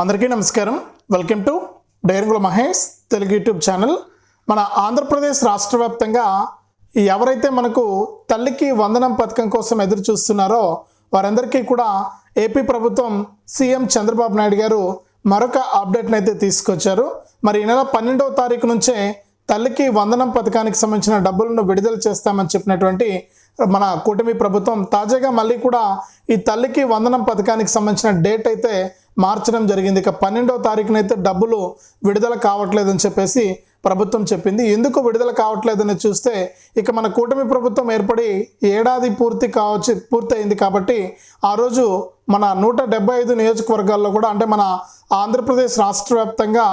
అందరికీ నమస్కారం. Welcome to డైరంగుల మహేష్ తెలుగు యూట్యూబ్ ఛానల్. మన ఆంధ్రప్రదేశ్ రాష్ట్ర వ్యాప్తంగా ఎవరైతే మనకు తల్లికి వందనం పథకం కోసం ఎదురు చూస్తున్నారో వారందరికీ కూడా ఏపీ ప్రభుత్వం సీఎం చంద్రబాబు నాయుడు గారు మరొక అప్డేట్ని అయితే తీసుకొచ్చారు. మరి ఈ నెల పన్నెండవ తారీఖు నుంచే తల్లికి వందనం పథకానికి సంబంధించిన డబ్బులను విడుదల చేస్తామని చెప్పినటువంటి మన కూటమి ప్రభుత్వం తాజాగా మళ్ళీ కూడా ఈ తల్లికి వందనం పథకానికి సంబంధించిన డేట్ అయితే మార్చడం జరిగింది. ఇక పన్నెండవ తారీఖునైతే డబ్బులు విడుదల కావట్లేదని చెప్పేసి ప్రభుత్వం చెప్పింది. ఎందుకు విడుదల కావట్లేదని చూస్తే ఇక మన కూటమి ప్రభుత్వం ఏర్పడి ఏడాది పూర్తి కావచ్చు పూర్తయింది కాబట్టి ఆ రోజు మన నూట డెబ్బై ఐదు నియోజకవర్గాల్లో కూడా అంటే మన ఆంధ్రప్రదేశ్ రాష్ట్ర వ్యాప్తంగా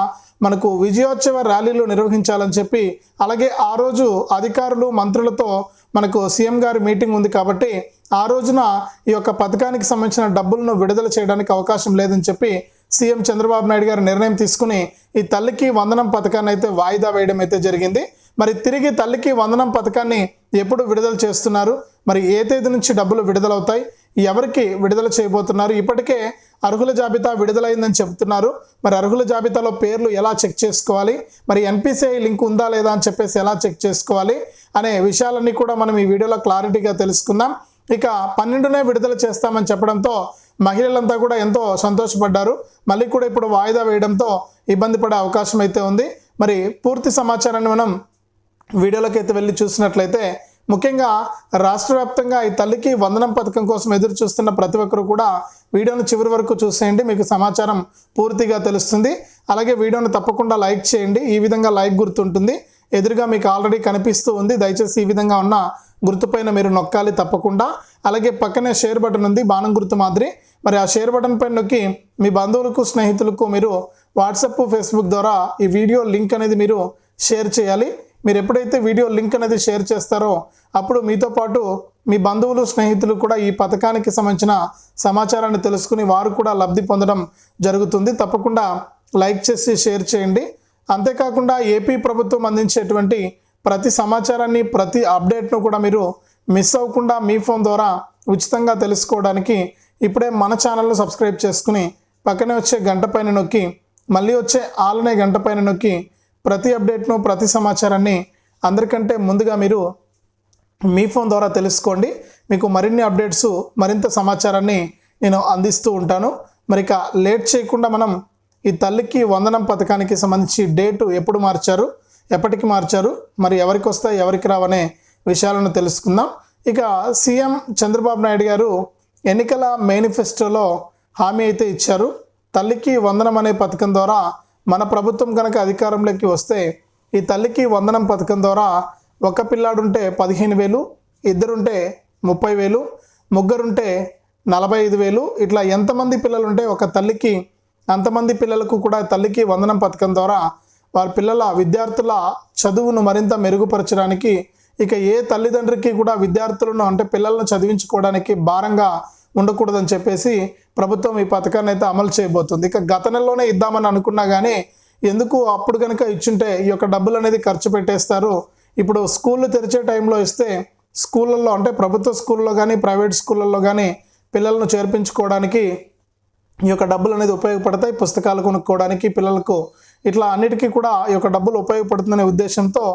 మనకు విజయోత్సవ ర్యాలీలు నిర్వహించాలని చెప్పి అలాగే ఆ రోజు అధికారులు మంత్రులతో మనకు సీఎం గారి మీటింగ్ ఉంది కాబట్టి ఆ రోజున ఈ యొక్క పథకానికి సంబంధించిన డబ్బులను విడుదల చేయడానికి అవకాశం లేదని చెప్పి సీఎం చంద్రబాబు నాయుడు గారు నిర్ణయం తీసుకుని ఈ తల్లికి వందనం పథకాన్ని అయితే వాయిదా వేయడం అయితే జరిగింది. మరి తిరిగి తల్లికి వందనం పథకాన్ని ఎప్పుడు విడుదల చేస్తున్నారు? మరి ఏ తేదీ నుంచి డబ్బులు విడుదలవుతాయి? ఎవరికి విడుదల చేయబోతున్నారు? ఇప్పటికే అర్హుల జాబితా విడుదలైందని చెప్తున్నారు. మరి అర్హుల జాబితాలో పేర్లు ఎలా చెక్ చేసుకోవాలి? మరి ఎన్పిసిఐ లింక్ ఉందా లేదా అని చెప్పేసి ఎలా చెక్ చేసుకోవాలి? అనే విషయాలన్నీ కూడా మనం ఈ వీడియోలో క్లారిటీగా తెలుసుకుందాం. ఇక పన్నెండునే విడుదల చేస్తామని చెప్పడంతో మహిళలంతా కూడా ఎంతో సంతోషపడ్డారు. మళ్ళీ కూడా ఇప్పుడు వాయిదా వేయడంతో ఇబ్బంది పడే అవకాశం అయితే ఉంది. మరి పూర్తి సమాచారాన్ని మనం వీడియోలోకి అయితే వెళ్ళి చూసినట్లయితే ముఖ్యంగా రాష్ట్ర వ్యాప్తంగా ఈ తల్లికి వందనం పథకం కోసం ఎదురు చూస్తున్న ప్రతి ఒక్కరు కూడా వీడియోను చివరి వరకు చూసేయండి. మీకు సమాచారం పూర్తిగా తెలుస్తుంది. అలాగే వీడియోను తప్పకుండా లైక్ చేయండి. ఈ విధంగా లైక్ గుర్తుంటుంది. ఎదురుగా మీకు ఆల్రెడీ కనిపిస్తూ ఉంది. దయచేసి ఈ విధంగా ఉన్న గుర్తుపైన మీరు నొక్కాలి తప్పకుండా. అలాగే పక్కనే షేర్ బటన్ ఉంది. బాణం గుర్తు మాదిరి. మరి ఆ షేర్ బటన్ పైన నొక్కి మీ బంధువులకు స్నేహితులకు మీరు వాట్సాప్ ఫేస్బుక్ ద్వారా ఈ వీడియో లింక్ అనేది మీరు షేర్ చేయాలి. మీరు ఎప్పుడైతే వీడియో లింక్ అనేది షేర్ చేస్తారో అప్పుడు మీతో పాటు మీ బంధువులు స్నేహితులు కూడా ఈ పథకానికి సంబంధించిన సమాచారాన్ని తెలుసుకుని వారు కూడా లబ్ధి పొందడం జరుగుతుంది. తప్పకుండా లైక్ చేసి షేర్ చేయండి. అంతేకాకుండా ఏపీ ప్రభుత్వం అందించేటువంటి ప్రతి సమాచారాన్ని ప్రతి అప్డేట్ను కూడా మీరు మిస్ అవ్వకుండా మీ ఫోన్ ద్వారా ఉచితంగా తెలుసుకోవడానికి ఇప్పుడే మన ఛానల్ను సబ్స్క్రైబ్ చేసుకుని పక్కనే వచ్చే గంట పైన నొక్కి మళ్ళీ వచ్చే ఆలనే గంట పైన నొక్కి ప్రతి అప్డేట్ను ప్రతి సమాచారాన్ని అందరికంటే ముందుగా మీరు మీ ఫోన్ ద్వారా తెలుసుకోండి. మీకు మరిన్ని అప్డేట్స్ మరింత సమాచారాన్ని నేను అందిస్తూ ఉంటాను. మరి ఇక లేట్ చేయకుండా మనం ఈ తల్లికి వందనం పథకానికి సంబంధించి డేటు ఎప్పుడు మార్చారు ఎప్పటికి మార్చారు మరి ఎవరికి వస్తాయి ఎవరికి రావనే విషయాలను తెలుసుకుందాం. ఇక సీఎం చంద్రబాబు నాయుడు గారు ఎన్నికల మేనిఫెస్టోలో హామీ అయితే ఇచ్చారు. తల్లికి వందనం అనే పథకం ద్వారా మన ప్రభుత్వం కనుక అధికారంలోకి వస్తే ఈ తల్లికి వందనం పథకం ద్వారా ఒక పిల్లాడుంటే పదిహేను వేలు ఇద్దరుంటే ముప్పై వేలు ముగ్గురుంటే నలభై ఐదు వేలు ఇట్లా ఎంతమంది పిల్లలు ఉంటే ఒక తల్లికి అంతమంది పిల్లలకు కూడా తల్లికి వందనం పథకం ద్వారా వారి పిల్లల విద్యార్థుల చదువును మరింత మెరుగుపరచడానికి ఇక ఏ తల్లిదండ్రికి కూడా విద్యార్థులను అంటే పిల్లలను చదివించుకోవడానికి భారంగా ఉండకూడదని చెప్పేసి ప్రభుత్వం ఈ పథకాన్ని అయితే అమలు చేయబోతుంది. ఇక గత నెలలోనే ఇద్దామని అనుకున్నా కానీ ఎందుకు అప్పుడు కనుక ఇచ్చుంటే ఈ యొక్క డబ్బులు అనేది ఖర్చు పెట్టేస్తారు? ఇప్పుడు స్కూళ్ళు తెరిచే టైంలో ఇస్తే స్కూళ్ళల్లో అంటే ప్రభుత్వ స్కూల్లో కానీ ప్రైవేట్ స్కూళ్ళల్లో కానీ పిల్లలను చేర్పించుకోవడానికి ఈ యొక్క డబ్బులు అనేది ఉపయోగపడతాయి. పుస్తకాలు కొనుక్కోవడానికి పిల్లలకు ఇట్లా అన్నిటికీ కూడా ఈ యొక్క డబ్బులు ఉపయోగపడుతుందనే ఉద్దేశంతో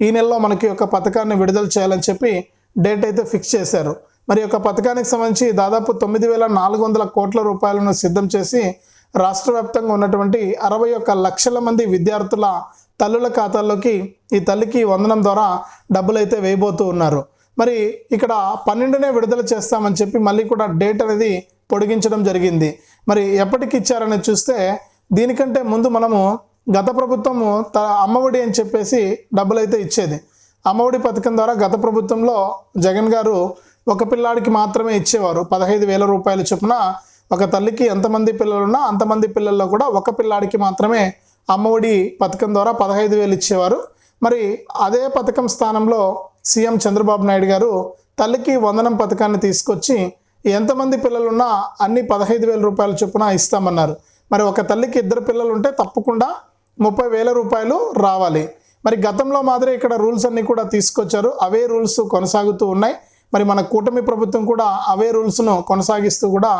ఈ నెలలో మనకి ఒక పథకాన్ని విడుదల చేయాలని చెప్పి డేట్ అయితే ఫిక్స్ చేశారు. మరి యొక్క పథకానికి సంబంధించి దాదాపు తొమ్మిది వేల నాలుగు వందల కోట్ల రూపాయలను సిద్ధం చేసి రాష్ట్ర వ్యాప్తంగా ఉన్నటువంటి అరవై ఒక్క లక్షల మంది విద్యార్థుల తల్లుల ఖాతాల్లోకి ఈ తల్లికి వందనం ద్వారా డబ్బులు అయితే వేయబోతూ ఉన్నారు. మరి ఇక్కడ పన్నెండునే విడుదల చేస్తామని చెప్పి మళ్ళీ కూడా డేట్ అనేది పొడిగించడం జరిగింది. మరి ఎప్పటికి ఇచ్చారని చూస్తే దీనికంటే ముందు మనము గత ప్రభుత్వము త అమ్మఒడి అని చెప్పేసి డబ్బులు అయితే ఇచ్చేది. అమ్మఒడి పథకం ద్వారా గత ప్రభుత్వంలో జగన్ గారు ఒక పిల్లాడికి మాత్రమే ఇచ్చేవారు. పదహైదు వేల రూపాయల చొప్పున ఒక తల్లికి ఎంతమంది పిల్లలున్నా అంతమంది పిల్లల్లో కూడా ఒక పిల్లాడికి మాత్రమే అమ్మఒడి పథకం ద్వారా పదహైదు వేలు ఇచ్చేవారు. మరి అదే పథకం స్థానంలో సీఎం చంద్రబాబు నాయుడు గారు తల్లికి వందనం పథకాన్ని తీసుకొచ్చి ఎంతమంది పిల్లలున్నా అన్ని పదహైదు వేల రూపాయల చొప్పున ఇస్తామన్నారు. మరి ఒక తల్లికి ఇద్దరు పిల్లలు ఉంటే తప్పకుండా ముప్పై వేల రూపాయలు రావాలి. మరి గతంలో మాదిరి ఇక్కడ రూల్స్ అన్నీ కూడా తీసుకొచ్చారు. అవే రూల్స్ కొనసాగుతూ ఉన్నాయి. మరి మన కూటమి ప్రభుత్వం కూడా అవే రూల్స్ను కొనసాగిస్తూ కూడా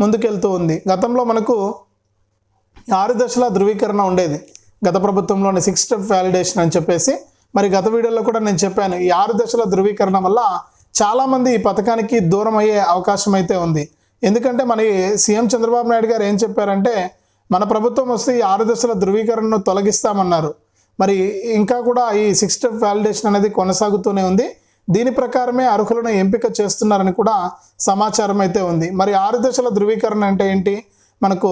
ముందుకెళ్తూ ఉంది. గతంలో మనకు ఆరు దశల ధృవీకరణ ఉండేది. గత ప్రభుత్వంలోని సిక్స్ స్టెప్ వ్యాలిడేషన్ అని చెప్పేసి మరి గత వీడియోలో కూడా నేను చెప్పాను. ఈ ఆరు దశల ధృవీకరణ వల్ల చాలామంది ఈ పథకానికి దూరం అయ్యే అవకాశం అయితే ఉంది. ఎందుకంటే మన సీఎం చంద్రబాబు నాయుడు గారు ఏం చెప్పారంటే మన ప్రభుత్వం వస్తే ఈ ఆరు దశల ధృవీకరణను తొలగిస్తామన్నారు. మరి ఇంకా కూడా ఈ సిక్స్ స్టెప్ వ్యాలిడేషన్ అనేది కొనసాగుతూనే ఉంది. దీని ప్రకారమే అర్హులను ఎంపిక చేస్తున్నారని కూడా సమాచారం అయితే ఉంది. మరి ఆరు దశల ధృవీకరణ అంటే ఏంటి? మనకు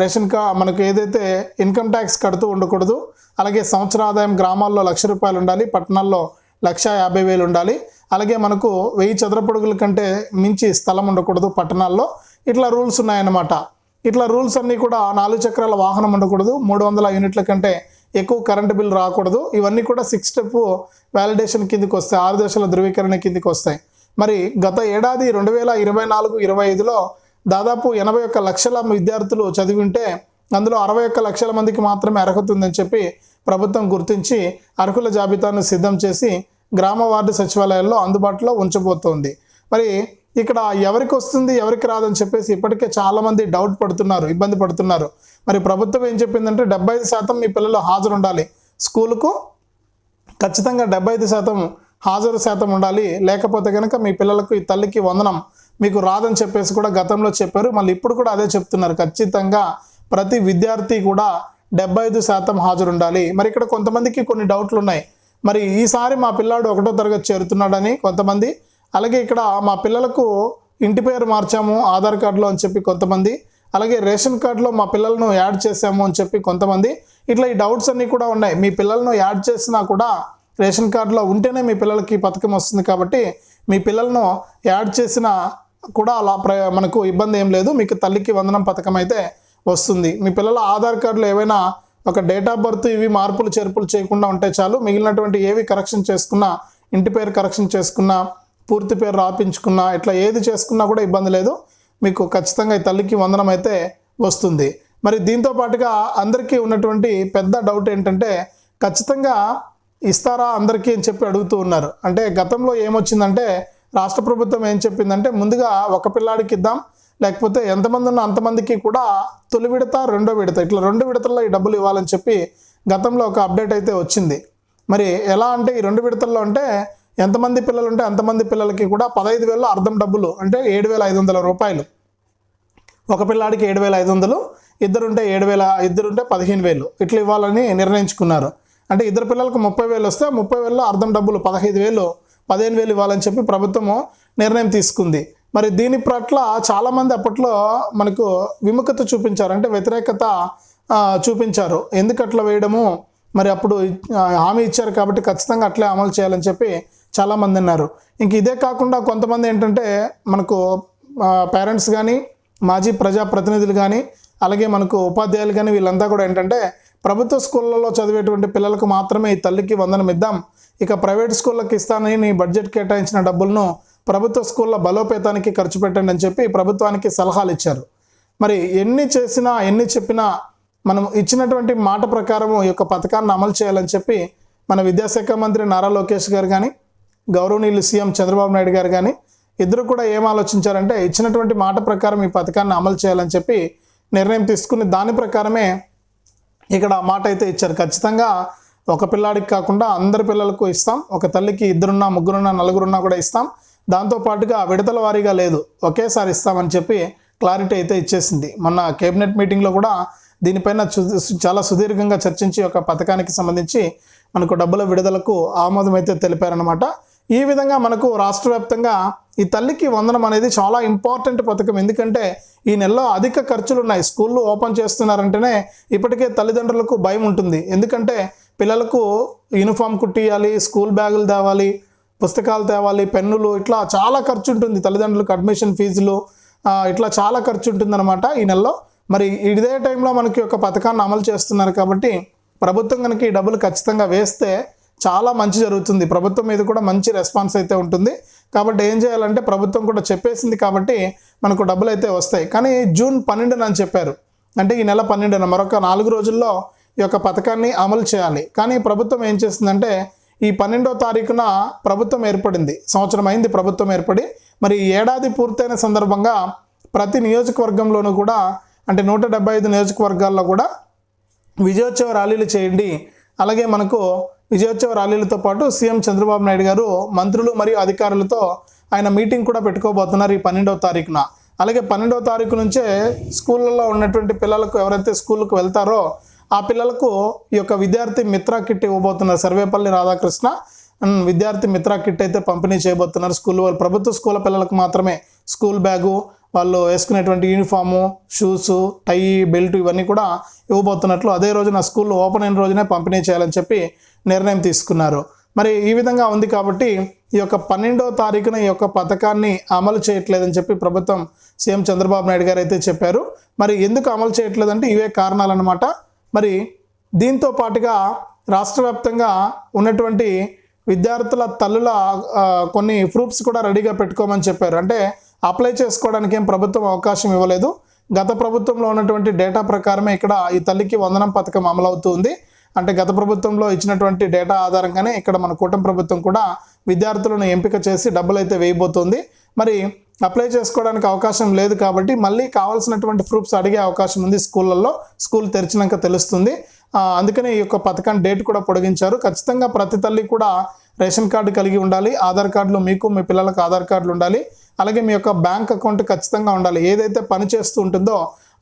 రేషన్ కార్డ్ మనకు ఏదైతే ఇన్కమ్ ట్యాక్స్ కడుతూ ఉండకూడదు అలాగే సంవత్సర ఆదాయం గ్రామాల్లో లక్ష రూపాయలు ఉండాలి పట్టణాల్లో లక్ష యాభై వేలు ఉండాలి అలాగే మనకు వెయ్యి చదరపడుగుల కంటే మించి స్థలం ఉండకూడదు పట్టణాల్లో. ఇట్లా రూల్స్ ఉన్నాయన్నమాట. ఇట్లా రూల్స్ అన్నీ కూడా నాలుగు చక్రాల వాహనం ఉండకూడదు మూడు వందల యూనిట్ల కంటే ఎక్కువ కరెంటు బిల్ రాకూడదు. ఇవన్నీ కూడా సిక్స్ స్టెప్ వ్యాలిడేషన్ కిందకి వస్తాయి. ఆరు దశల ధృవీకరణ కిందకి వస్తాయి. మరి గత ఏడాది రెండు వేల ఇరవై నాలుగు ఇరవై ఐదులో దాదాపు ఎనభై ఒక్క లక్షల విద్యార్థులు చదివి ఉంటే అందులో అరవై ఒక్క లక్షల మందికి మాత్రమే అర్హత ఉందని చెప్పి ప్రభుత్వం గుర్తించి అర్హుల జాబితాను సిద్ధం చేసి గ్రామ వార్డు సచివాలయాల్లో అందుబాటులో ఉంచబోతోంది. మరి ఇక్కడ ఎవరికి వస్తుంది ఎవరికి రాదని చెప్పేసి ఇప్పటికే చాలామంది డౌట్ పడుతున్నారు ఇబ్బంది పడుతున్నారు. మరి ప్రభుత్వం ఏం చెప్పిందంటే డెబ్బై ఐదు శాతం మీ పిల్లలు హాజరు ఉండాలి స్కూలుకు ఖచ్చితంగా డెబ్బై ఐదు శాతం హాజరు శాతం ఉండాలి. లేకపోతే కనుక మీ పిల్లలకు ఈ తల్లికి వందనం మీకు రాదని చెప్పేసి కూడా గతంలో చెప్పారు. మళ్ళీ ఇప్పుడు కూడా అదే చెప్తున్నారు. ఖచ్చితంగా ప్రతి విద్యార్థి కూడా డెబ్బై ఐదు శాతం హాజరు ఉండాలి మరి ఇక్కడ కొంతమందికి కొన్ని డౌట్లు ఉన్నాయి మరి ఈసారి మా పిల్లాడు ఒకటో తరగతి చేరుతున్నాడని కొంతమంది అలాగే ఇక్కడ మా పిల్లలకు ఇంటి పేరు మార్చాము ఆధార్ కార్డులో అని చెప్పి కొంతమంది అలాగే రేషన్ కార్డులో మా పిల్లలను యాడ్ చేసాము అని చెప్పి కొంతమంది. ఇట్లా ఈ డౌట్స్ అన్నీ కూడా ఉన్నాయి. మీ పిల్లలను యాడ్ చేసినా కూడా రేషన్ కార్డులో ఉంటేనే మీ పిల్లలకి పథకం వస్తుంది కాబట్టి మీ పిల్లలను యాడ్ చేసినా కూడా అలా ప్ర మనకు ఇబ్బంది ఏం లేదు. మీకు తల్లికి వందనం పథకం అయితే వస్తుంది. మీ పిల్లల ఆధార్ కార్డులో ఏవైనా ఒక డేట్ ఆఫ్ బర్త్ ఇవి మార్పులు చేర్పులు చేయకుండా ఉంటే చాలు. మిగిలినటువంటి ఏవి కరెక్షన్ చేసుకున్నా ఇంటి పేరు కరెక్షన్ చేసుకున్నా పూర్తి పేరు రాపించుకున్నా ఇట్లా ఏది చేసుకున్నా కూడా ఇబ్బంది లేదు. మీకు ఖచ్చితంగా ఈ తల్లికి వందనం అయితే వస్తుంది. మరి దీంతో పాటుగా అందరికీ ఉన్నటువంటి పెద్ద డౌట్ ఏంటంటే ఖచ్చితంగా ఇస్తారా అందరికీ అని చెప్పి అడుగుతూ ఉన్నారు. అంటే గతంలో ఏమొచ్చిందంటే రాష్ట్ర ప్రభుత్వం ఏం చెప్పిందంటే ముందుగా ఒక పిల్లాడికి ఇద్దాం లేకపోతే ఎంతమంది ఉన్నా అంతమందికి కూడా తొలి విడత రెండో విడత ఇట్లా రెండు విడతల్లో ఈ డబ్బులు ఇవ్వాలని చెప్పి గతంలో ఒక అప్డేట్ అయితే వచ్చింది. మరి ఎలా అంటే ఈ రెండు విడతల్లో అంటే ఎంతమంది పిల్లలు ఉంటే అంతమంది పిల్లలకి కూడా పదహైదు వేలలో అర్థం డబ్బులు అంటే ఏడు వేల ఐదు వందల రూపాయలు. ఒక పిల్లాడికి ఏడు వేల ఐదు వందలు ఇద్దరుంటే ఏడు వేల ఇద్దరుంటే పదిహేను వేలు. ఇట్లా ఇవ్వాలని నిర్ణయించుకున్నారు. అంటే ఇద్దరు పిల్లలకు ముప్పై వేలు వస్తే ముప్పై వేలలో అర్థం డబ్బులు పదహైదు వేలు పదిహేను వేలు ఇవ్వాలని చెప్పి ప్రభుత్వము నిర్ణయం తీసుకుంది. మరి దీని పట్ల చాలామంది అప్పట్లో మనకు విముఖత చూపించారు. అంటే వ్యతిరేకత చూపించారు. ఎందుకు అట్లా వేయడము? మరి అప్పుడు హామీ ఇచ్చారు కాబట్టి ఖచ్చితంగా అట్లే అమలు చేయాలని చెప్పి చాలామంది అన్నారు. ఇంక ఇదే కాకుండా కొంతమంది ఏంటంటే మనకు పేరెంట్స్ కానీ మాజీ ప్రజాప్రతినిధులు కానీ అలాగే మనకు ఉపాధ్యాయులు కానీ వీళ్ళంతా కూడా ఏంటంటే ప్రభుత్వ స్కూళ్ళలో చదివేటువంటి పిల్లలకు మాత్రమే ఈ తల్లికి వందనం ఇద్దాం. ఇక ప్రైవేట్ స్కూళ్ళకి ఇస్తానని నీ బడ్జెట్ కేటాయించిన డబ్బులను ప్రభుత్వ స్కూళ్ళ బలోపేతానికి ఖర్చు పెట్టండి అని చెప్పి ప్రభుత్వానికి సలహాలు ఇచ్చారు. మరి ఎన్ని చేసినా ఎన్ని చెప్పినా మనం ఇచ్చినటువంటి మాట ప్రకారం ఈ యొక్క పథకాన్ని అమలు చేయాలని చెప్పి మన విద్యాశాఖ మంత్రి నారా లోకేష్ గారు కానీ గౌరవనీయులు సీఎం చంద్రబాబు నాయుడు గారు కానీ ఇద్దరు కూడా ఏం ఆలోచించారంటే ఇచ్చినటువంటి మాట ప్రకారం ఈ పథకాన్ని అమలు చేయాలని చెప్పి నిర్ణయం తీసుకుని దాని ప్రకారమే ఇక్కడ మాట అయితే ఇచ్చారు. ఖచ్చితంగా ఒక పిల్లాడికి కాకుండా అందరి పిల్లలకు ఇస్తాం. ఒక తల్లికి ఇద్దరున్నా ముగ్గురున్నా నలుగురున్నా కూడా ఇస్తాం. దాంతో పాటుగా విడతల వారీగా లేదు. ఒకేసారి ఇస్తామని చెప్పి క్లారిటీ అయితే ఇచ్చేసింది. మొన్న కేబినెట్ మీటింగ్లో కూడా దీనిపైన చాలా సుదీర్ఘంగా చర్చించి ఒక పథకానికి సంబంధించి మనకు డబ్బుల విడుదలకు ఆమోదం అయితే తెలిపారనమాట ఈ విధంగా మనకు రాష్ట్ర వ్యాప్తంగా ఈ తల్లికి వందనం అనేది చాలా ఇంపార్టెంట్ పథకం. ఎందుకంటే ఈ నెలలో అధిక ఖర్చులు ఉన్నాయి స్కూళ్ళు ఓపెన్ చేస్తున్నారంటేనే ఇప్పటికే తల్లిదండ్రులకు భయం ఉంటుంది. ఎందుకంటే పిల్లలకు యూనిఫామ్ కుట్టియాలి స్కూల్ బ్యాగులు తేవాలి పుస్తకాలు తేవాలి పెన్నులు ఇట్లా చాలా ఖర్చు ఉంటుంది తల్లిదండ్రులకు అడ్మిషన్ ఫీజులు ఇట్లా చాలా ఖర్చు ఉంటుందన్నమాట ఈ నెలలో. మరి ఇదే టైంలో మనకి ఒక పథకాన్ని అమలు చేస్తున్నారు కాబట్టి ప్రభుత్వం కనుక ఈ డబ్బులు ఖచ్చితంగా వేస్తే చాలా మంచి జరుగుతుంది. ప్రభుత్వం మీద కూడా మంచి రెస్పాన్స్ అయితే ఉంటుంది. కాబట్టి ఏం చేయాలంటే ప్రభుత్వం కూడా చెప్పేసింది కాబట్టి మనకు డబ్బులు అయితే వస్తాయి. కానీ జూన్ పన్నెండున అని చెప్పారు. అంటే ఈ నెల పన్నెండున మరొక నాలుగు రోజుల్లో ఈ యొక్క పథకాన్ని అమలు చేయాలి. కానీ ప్రభుత్వం ఏం చేస్తుందంటే ఈ పన్నెండో తారీఖున ప్రభుత్వం ఏర్పడింది. సంవత్సరం అయింది ప్రభుత్వం ఏర్పడి. మరి ఈ ఏడాది పూర్తయిన సందర్భంగా ప్రతి నియోజకవర్గంలోనూ కూడా అంటే నూట డెబ్బై ఐదు నియోజకవర్గాల్లో కూడా విజయోత్సవ ర్యాలీలు చేయండి. అలాగే మనకు విజయోత్సవ ర్యాలీలతో పాటు సీఎం చంద్రబాబు నాయుడు గారు మంత్రులు మరియు అధికారులతో ఆయన మీటింగ్ కూడా పెట్టుకోబోతున్నారు ఈ పన్నెండవ తారీఖున. అలాగే పన్నెండవ తారీఖు నుంచే స్కూళ్ళల్లో ఉన్నటువంటి పిల్లలకు ఎవరైతే స్కూళ్ళకు వెళ్తారో ఆ పిల్లలకు ఈ యొక్క విద్యార్థి మిత్ర కిట్ ఇవ్వబోతున్నారు. సర్వేపల్లి రాధాకృష్ణ విద్యార్థి మిత్ర కిట్ అయితే పంపిణీ చేయబోతున్నారు స్కూల్ వాళ్ళు. ప్రభుత్వ స్కూల్ పిల్లలకు మాత్రమే స్కూల్ బ్యాగు వాళ్ళు వేసుకునేటువంటి యూనిఫాము షూస్ టై బెల్ట్ ఇవన్నీ కూడా ఇవ్వబోతున్నట్లు అదే రోజున స్కూల్ ఓపెన్ అయిన రోజునే పంపిణీ చేయాలని చెప్పి నిర్ణయం తీసుకున్నారు. మరి ఈ విధంగా ఉంది కాబట్టి ఈ యొక్క పన్నెండో తారీఖున ఈ యొక్క పథకాన్ని అమలు చేయట్లేదని చెప్పి ప్రభుత్వం సీఎం చంద్రబాబు నాయుడు గారు అయితే చెప్పారు. మరి ఎందుకు అమలు చేయట్లేదంటే ఇవే కారణాలన్నమాట. మరి దీంతో పాటుగా రాష్ట్ర వ్యాప్తంగా ఉన్నటువంటి విద్యార్థుల తల్లుల కొన్ని ప్రూఫ్స్ కూడా రెడీగా పెట్టుకోమని చెప్పారు. అంటే అప్లై చేసుకోవడానికి ఏం ప్రభుత్వం అవకాశం ఇవ్వలేదు. గత ప్రభుత్వంలో ఉన్నటువంటి డేటా ప్రకారమే ఇక్కడ ఈ తల్లికి వందనం పథకం అమలవుతుంది అంటే గత ప్రభుత్వంలో ఇచ్చినటువంటి డేటా ఆధారంగానే ఇక్కడ మన కూటమి ప్రభుత్వం కూడా విద్యార్థులను ఎంపిక చేసి డబ్బులు అయితే వేయబోతోంది. మరి అప్లై చేసుకోవడానికి అవకాశం లేదు కాబట్టి మళ్ళీ కావాల్సినటువంటి ప్రూఫ్స్ అడిగే అవకాశం ఉంది స్కూళ్ళల్లో. స్కూల్ తెరిచినాక తెలుస్తుంది. అందుకనే ఈ యొక్క పథకాన్ని డేట్ కూడా పొడిగించారు. ఖచ్చితంగా ప్రతి తల్లి కూడా రేషన్ కార్డు కలిగి ఉండాలి. ఆధార్ కార్డులో మీకు మీ పిల్లలకు ఆధార్ కార్డులు ఉండాలి. అలాగే మీ యొక్క బ్యాంక్ అకౌంట్ ఖచ్చితంగా ఉండాలి. ఏదైతే పని చేస్తూ ఉంటుందో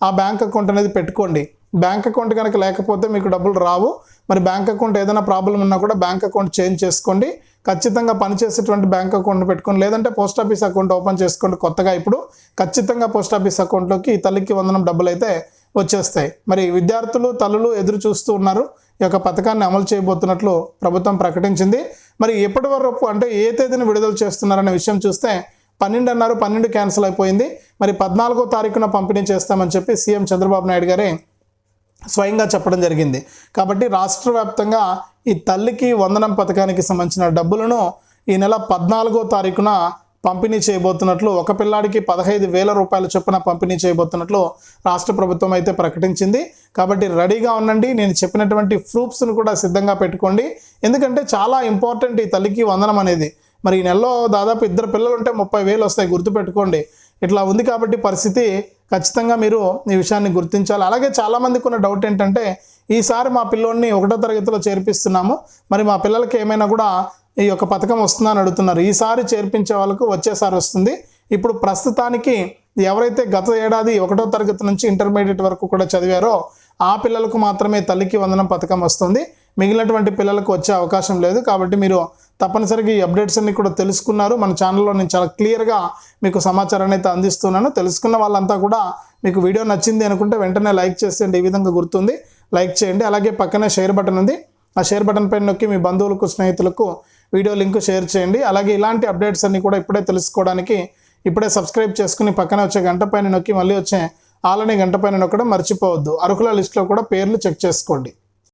ఆ బ్యాంక్ అకౌంట్ అనేది పెట్టుకోండి. బ్యాంక్ అకౌంట్ కనుక లేకపోతే మీకు డబ్బులు రావు. మరి బ్యాంక్ అకౌంట్ ఏదైనా ప్రాబ్లం ఉన్నా కూడా బ్యాంక్ అకౌంట్ చేంజ్ చేసుకోండి. ఖచ్చితంగా పనిచేసేటువంటి బ్యాంక్ అకౌంట్ పెట్టుకోండి లేదంటే పోస్ట్ ఆఫీస్ అకౌంట్ ఓపెన్ చేసుకోండి కొత్తగా ఇప్పుడు. ఖచ్చితంగా పోస్ట్ ఆఫీస్ అకౌంట్లోకి ఈ తల్లికి వందనం డబ్బులు అయితే వచ్చేస్తాయి. మరి విద్యార్థులు తల్లులు ఎదురు చూస్తూ ఉన్నారు. ఈ యొక్క పథకాన్ని అమలు చేయబోతున్నట్లు ప్రభుత్వం ప్రకటించింది. మరి ఎప్పటి వరకు అంటే ఏ తేదీన విడుదల చేస్తున్నారనే విషయం చూస్తే పన్నెండు అన్నారు పన్నెండు క్యాన్సిల్ అయిపోయింది. మరి పద్నాలుగో తారీఖున పంపిణీ చేస్తామని చెప్పి సీఎం చంద్రబాబు నాయుడు గారే స్వయంగా చెప్పడం జరిగింది. కాబట్టి రాష్ట్ర వ్యాప్తంగా ఈ తల్లికి వందనం పథకానికి సంబంధించిన డబ్బులను ఈ నెల పద్నాలుగో తారీఖున పంపిణీ చేయబోతున్నట్లు ఒక పిల్లాడికి పదహైదు వేల రూపాయల చొప్పున పంపిణీ చేయబోతున్నట్లు రాష్ట్ర ప్రభుత్వం అయితే ప్రకటించింది. కాబట్టి రెడీగా ఉండండి. నేను చెప్పినటువంటి ప్రూఫ్స్ను కూడా సిద్ధంగా పెట్టుకోండి. ఎందుకంటే చాలా ఇంపార్టెంట్ ఈ తల్లికి వందనం అనేది. మరి ఈ నెలలో దాదాపు ఇద్దరు పిల్లలు ఉంటే ముప్పై వేలు వస్తాయి గుర్తుపెట్టుకోండి. ఇట్లా ఉంది కాబట్టి పరిస్థితి ఖచ్చితంగా మీరు ఈ విషయాన్ని గుర్తించాలి. అలాగే చాలామందికి ఉన్న డౌట్ ఏంటంటే ఈసారి మా పిల్లోడిని ఒకటో తరగతిలో చేర్పిస్తున్నాము. మరి మా పిల్లలకి ఏమైనా కూడా ఈ యొక్క పథకం వస్తుందని అడుగుతున్నారు. ఈసారి చేర్పించే వాళ్ళకు వచ్చేసారి వస్తుంది. ఇప్పుడు ప్రస్తుతానికి ఎవరైతే గత ఏడాది ఒకటో తరగతి నుంచి ఇంటర్మీడియట్ వరకు కూడా చదివారో ఆ పిల్లలకు మాత్రమే తల్లికి వందనం పథకం వస్తుంది. మిగిలినటువంటి పిల్లలకు వచ్చే అవకాశం లేదు. కాబట్టి మీరు తప్పనిసరిగా ఈ అప్డేట్స్ అన్ని కూడా తెలుసుకున్నారు. మన ఛానల్లో నేను చాలా క్లియర్గా మీకు సమాచారాన్ని అయితే అందిస్తున్నాను. తెలుసుకున్న వాళ్ళంతా కూడా మీకు వీడియో నచ్చింది అనుకుంటే వెంటనే లైక్ చేసేయండి ఈ విధంగా గుర్తుంది. లైక్ చేయండి. అలాగే పక్కనే షేర్ బటన్ ఉంది. ఆ షేర్ బటన్ పైన నొక్కి మీ బంధువులకు స్నేహితులకు వీడియో లింక్ షేర్ చేయండి. అలాగే ఇలాంటి అప్డేట్స్ అన్ని కూడా ఇప్పుడే తెలుసుకోవడానికి ఇప్పుడే సబ్స్క్రైబ్ చేసుకుని పక్కన వచ్చే గంట పైన నొక్కి మళ్ళీ వచ్చే ఆలనే గంట పైన నొక్కడం మర్చిపోవద్దు. అర్హుల లిస్టులో కూడా పేర్లు చెక్ చేసుకోండి.